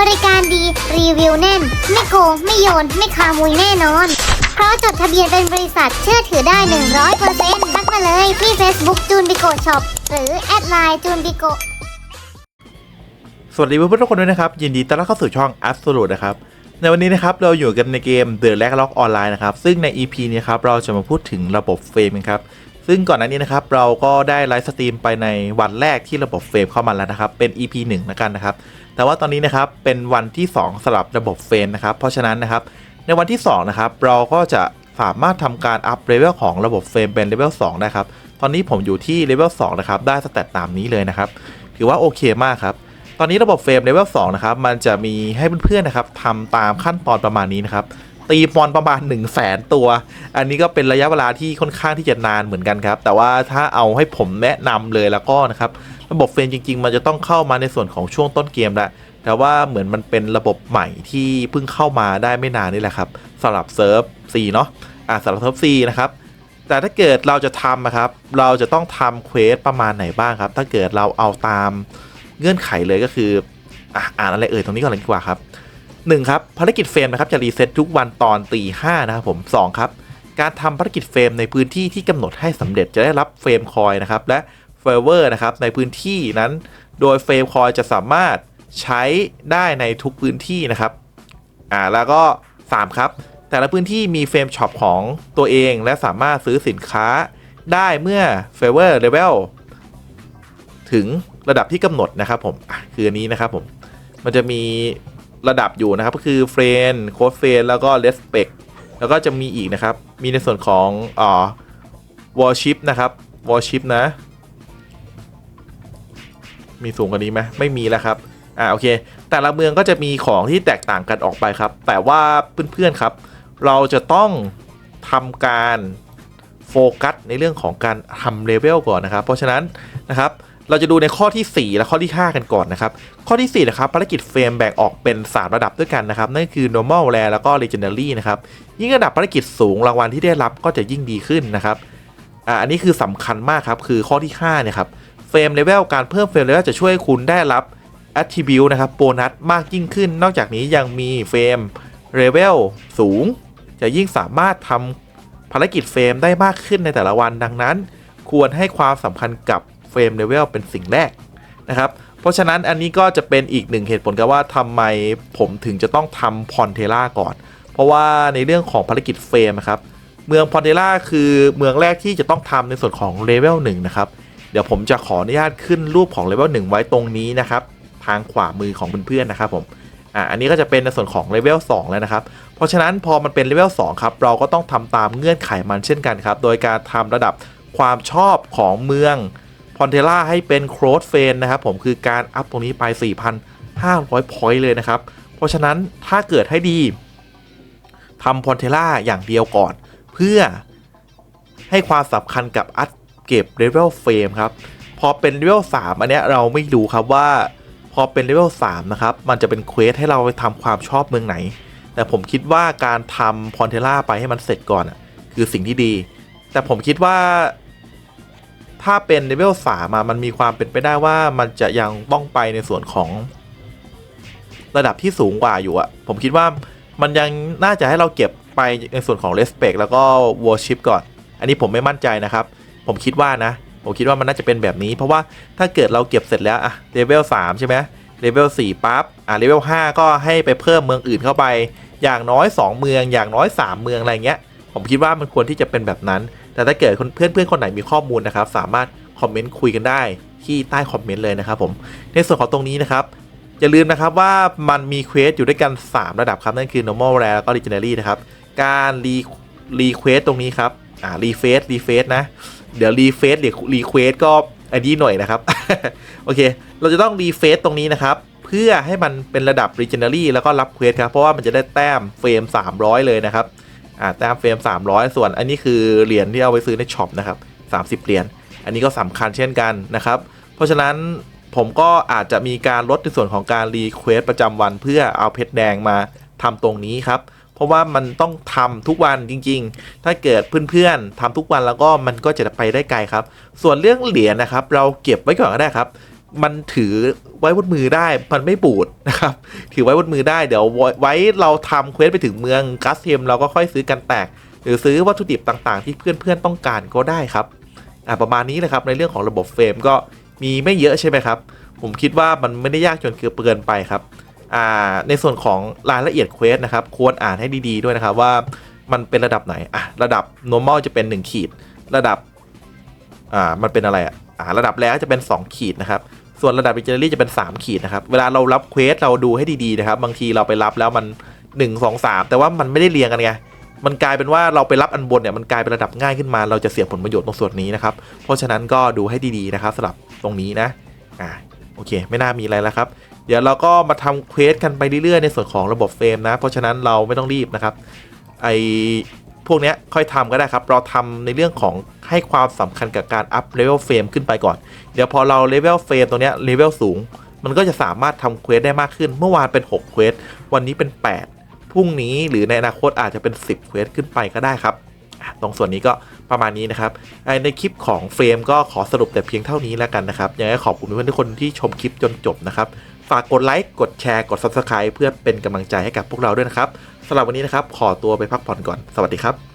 บริการดี รีวิวแน่น ไม่โกง ไม่โยน ไม่ขโมุยแน่นอน เพราะจดทะเบียนเป็นบริษัทเชื่อถือได้ 100%ทักมาเลยที่ Facebook จูนบิโกช็อปหรือแอดไลน์จูนบิโกสวัสดีเพื่อนๆทุกคนด้วยนะครับ ยินดีต้อนรับเข้าสู่ช่อง Absolute นะครับในวันนี้นะครับเราอยู่กันในเกม The l a g Lock Online นะครับซึ่งใน EP นี้ครับเราจะมาพูดถึงระบบเฟรมครับ ซึ่งก่อนหน้านี้นะครับเราก็ได้ไลฟ์สตรีมไปในวันแรกที่ระบบเฟรมเข้ามาแล้วนะครับ เป็น EP 1แล้วกันนะครับ แต่ว่าตอนนี้นะครับเป็นวันที่ 2สำหรับระบบเฟรมนะครับ เพราะฉะนั้นนะครับในวันที่2นะครับเราก็จะสามารถทำการอัพเลเวลของระบบเฟรมเป็นเลเวล2ได้ครับ ตอนนี้ผมอยู่ที่เลเวล2นะครับ ได้สเตตตามนี้เลยนะครับ ถือว่าโอเคมากครับ ตอนนี้ระบบเฟรมเลเวล2นะครับ มันจะมีให้เพื่อนๆนะครับทำตามขั้นตอนประมาณนี้นะครับ ตีมอนประมาณ 1 0 0 0 0แสนตัว อันนี้ก็เป็นระยะเวลาที่ค่อนข้างที่จะนานเหมือนกันครับ แต่ว่าถ้าเอาให้ผมแนะนำเลยแล้วก็นะครับระบบเฟรมจริง ๆ มันจะต้องเข้ามาในส่วนของช่วงต้นเกมแล้วแต่ว่าเหมือนมันเป็นระบบใหม่ที่เพิ่งเข้ามาได้ไม่นานนี่แหละครับสำหรับเซิร์ฟ C เนาะอ่าสำหรับเซิร์ฟ C นะครับแต่ถ้าเกิดเราจะทำนะครับ เราจะต้องทำเควสประมาณไหนบ้างครับ ถ้าเกิดเราเอาตามเงื่อนไขเลยก็คืออะอ่านอะไรเอ่ยตรงนี้ก่อนเลยดีกว่าครับ 1ครับภารกิจเฟรมนะครับจะรีเซ็ตทุกวันตอนตีห้านะครับผม2ครับการทำภารกิจเฟรมในพื้นที่ที่กำหนดให้สำเร็จจะได้รับเฟรมคอยนะครับและเฟเวอร์นะครับในพื้นที่นั้น โดยเฟรมคอยจะสามารถใช้ได้ในทุกพื้นที่นะครับอ่าแล้วก็ 3 ครับ แต่ละพื้นที่มีเฟรมช็อปของตัวเองและสามารถซื้อสินค้าได้เมื่อเฟเวอร์เลเวลถึงระดับที่กำหนดนะครับผมคืออันนี้นะครับผมมันจะมี ระดับอยู่นะครับ ก็คือเฟรนโค้ดเฟรนแล้วก็เลสเปกแล้วก็จะมีอีกนะครับ มีในส่วนของอ่าวอลชิปนะครับวอลชิปนะ มีสูงกว่านี้ไหมไม่มีแล้วครับอ่าโอเค แต่ละเมืองก็จะมีของที่แตกต่างกันออกไปครับ แต่ว่าเพื่อนๆครับ เราจะต้องทำการโฟกัสในเรื่องของการทำเลเวลก่อนนะครับ เพราะฉะนั้นนะครับ เราจะดูในข้อที่ 4 และข้อที่ 5 กันก่อนนะครับ ข้อที่ 4 นะครับภารกิจเฟรมแบ่งออกเป็น 3 ระดับด้วยกันนะครับ นั่นคือ normal rare แล้วก็ legendary นะครับ ยิ่งระดับภารกิจสูงรางวัลที่ได้รับก็จะยิ่งดีขึ้นนะครับอ่าอันนี้คือสำคัญมากครับ คือข้อที่5เนี่ยครับเฟรมเลเวลการเพิ่มเฟรมเลเวลจะช่วยให้คุณได้รับ attribute นะครับโบนัสมากยิ่งขึ้น นอกจากนี้ยังมีเฟรมเลเวลสูง จะยิ่งสามารถทำภารกิจเฟรมได้มากขึ้นในแต่ละวันดังนั้น ควรให้ความสำคัญกับ เฟรมเลเวลเป็นสิ่งแรกนะครับ เพราะฉะนั้นอันนี้ก็จะเป็นอีกหนึ่งเหตุผลครับว่าทำไมผมถึงจะต้องทำพอนเทล่าก่อน เพราะว่าในเรื่องของภารกิจเฟรมครับ เมืองพอนเทล่าคือเมืองแรกที่จะต้องทำในส่วนของเลเวลหนึ่งนะครับ เดี๋ยวผมจะขออนุญาตขึ้นรูปของเลเวล1ไว้ตรงนี้นะครับทางขวามือของเพื่อนๆนะครับผมอ่าอันนี้ก็จะเป็นในส่วนของเลเวล2แล้วนะครับ เพราะฉะนั้นพอมันเป็นเลเวล2ครับ เราก็ต้องทำตามเงื่อนไขมันเช่นกันครับ โดยการทำระดับความชอบของเมือง อนเทล่าให้เป็นโครสเฟนนะครับผมคือการอัพตรงนี้ไป 4,500 พอยต์เลยนะครับ เพราะฉะนั้นถ้าเกิดให้ดีทำพอนเทล่าอย่างเดียวก่อน เพื่อให้ความสำคัญกับอัพเก็บเลเวลเฟรมครับ พอเป็นเลเวล3อันเนี้ยเราไม่รู้ครับว่า พอเป็นเลเวล3นะครับ มันจะเป็นเควสให้เราไปทำความชอบเมืองไหน แต่ผมคิดว่าการทำพอนเทล่าไปให้มันเสร็จก่อน คือสิ่งที่ดี แต่ผมคิดว่า ถ้าเป็นเลเวล3อะมันมีความเป็นไปได้ว่ามันจะยังต้องไปในส่วนของระดับที่สูงกว่าอยู่อะผมคิดว่ามันยังน่าจะให้เราเก็บไปในส่วนของ respect แล้วก็ worship ก่อน อันนี้ผมไม่มั่นใจนะครับ ผมคิดว่านะ ผมคิดว่ามันน่าจะเป็นแบบนี้ เพราะว่าถ้าเกิดเราเก็บเสร็จแล้วอะเลเวล3ใช่ไหมเลเวล4ปั๊บอะเลเวล5ก็ให้ไปเพิ่มเมืองอื่นเข้าไป อย่างน้อย 2 เมือง อย่างน้อย 3 เมืองอะไรเงี้ย ผมคิดว่ามันควรที่จะเป็นแบบนั้น แต่ถ้าเกิดเพื่อนเพื่อนๆคนไหนมีข้อมูลนะครับ สามารถคอมเมนต์คุยกันได้ที่ใต้คอมเมนต์เลยนะครับผมในส่วนของตรงนี้นะครับอย่าลืมนะครับว่ามันมีเควสอยู่ด้วยกัน 3 ระดับครับ นั่นคือ normal rare แล้วก็ legendary นะครับ การรีรีเควสตรงนี้ครับอ่ารีเฟสรีเฟสนะ เดี๋ยวรีเฟสหรือรีเควสก็อันนี้หน่อยนะครับ โอเค เราจะต้องรีเฟสตรงนี้นะครับ เพื่อให้มันเป็นระดับ legendary แล้วก็รับเควสครับ เพราะว่ามันจะได้แต้มเฟรม 300 เลยนะครับ อ่าแต้มเฟรม 300 ส่วนอันนี้คือเหรียญที่เอาไปซื้อในช็อปนะครับ30 เหรียญอันนี้ก็สำคัญเช่นกันนะครับ เพราะฉะนั้นผมก็อาจจะมีการลดในส่วนของการรีเควสประจำวันเพื่อเอาเพชรแดงมาทำตรงนี้ครับ เพราะว่ามันต้องทำทุกวันจริง ๆ ถ้าเกิดเพื่อนๆทำทุกวันแล้วก็มันก็จะไปได้ไกลครับ ส่วนเรื่องเหรียญนะครับ เราเก็บไว้ก่อนก็ได้ครับ มันถือไว้บนมือได้มันไม่บูดนะครับ ถือไว้บนมือได้เดี๋ยวไว้เราทำเควสไปถึงเมืองกัสเทมเราก็ค่อยซื้อกันแตก หรือซื้อวัตถุดิบต่างๆ ที่เพื่อนๆต้องการก็ได้ครับอ่าประมาณนี้เลยครับในเรื่องของระบบเฟรมก็มีไม่เยอะใช่ไหมครับ ผมคิดว่ามันไม่ได้ยากจนเกินไปครับอ่าในส่วนของรายละเอียดเควสนะครับควรอ่านให้ดีๆด้วยนะครับว่ามันเป็นระดับไหนอะระดับ normal จะเป็น 1 ขีด ระดับอ่ามันเป็นอะไรอะอ่า ระดับแล้วจะเป็น 2 ขีดนะครับส่วนระดับ legendary จะเป็น 3 ขีดนะครับ เวลาเรารับเควสเราดูให้ดีๆนะครับ บางทีเราไปรับแล้วมัน 1 2 3 แต่ว่ามันไม่ได้เรียงกันไง มันกลายเป็นว่าเราไปรับอันบนเนี่ยมันกลายเป็นระดับง่ายขึ้นมา เราจะเสียผลประโยชน์ตรงส่วนนี้นะครับ เพราะฉะนั้นก็ดูให้ดีๆนะครับสำหรับตรงนี้นะ อ่าโอเค ไม่น่ามีอะไรแล้วครับ เดี๋ยวเราก็มาทำเควสกันไปเรื่อยๆในส่วนของระบบเฟรมนะ เพราะฉะนั้นเราไม่ต้องรีบนะครับ ไอ พวกนี้ค่อยทำก็ได้ครับ เราทำในเรื่องของให้ความสำคัญกับการอัพเลเวลเฟรมขึ้นไปก่อน เดี๋ยวพอเราเลเวลเฟรมตรงนี้เลเวลสูง มันก็จะสามารถทำเควสได้มากขึ้น เมื่อวานเป็น6เควสวันนี้เป็น 8พรุ่งนี้หรือในอนาคตอาจจะเป็น 10เควสขึ้นไปก็ได้ครับตรงส่วนนี้ก็ประมาณนี้นะครับ ในคลิปของเฟรมก็ขอสรุปแต่เพียงเท่านี้แล้วกันนะครับยังไงขอบคุณเพื่อนทุกคนที่ชมคลิปจนจบนะครับ ฝากกดไลค์ กดแชร์ กด Subscribe เพื่อเป็นกำลังใจให้กับพวกเราด้วยนะครับสำหรับวันนี้นะครับ ขอตัวไปพักผ่อนก่อน สวัสดีครับ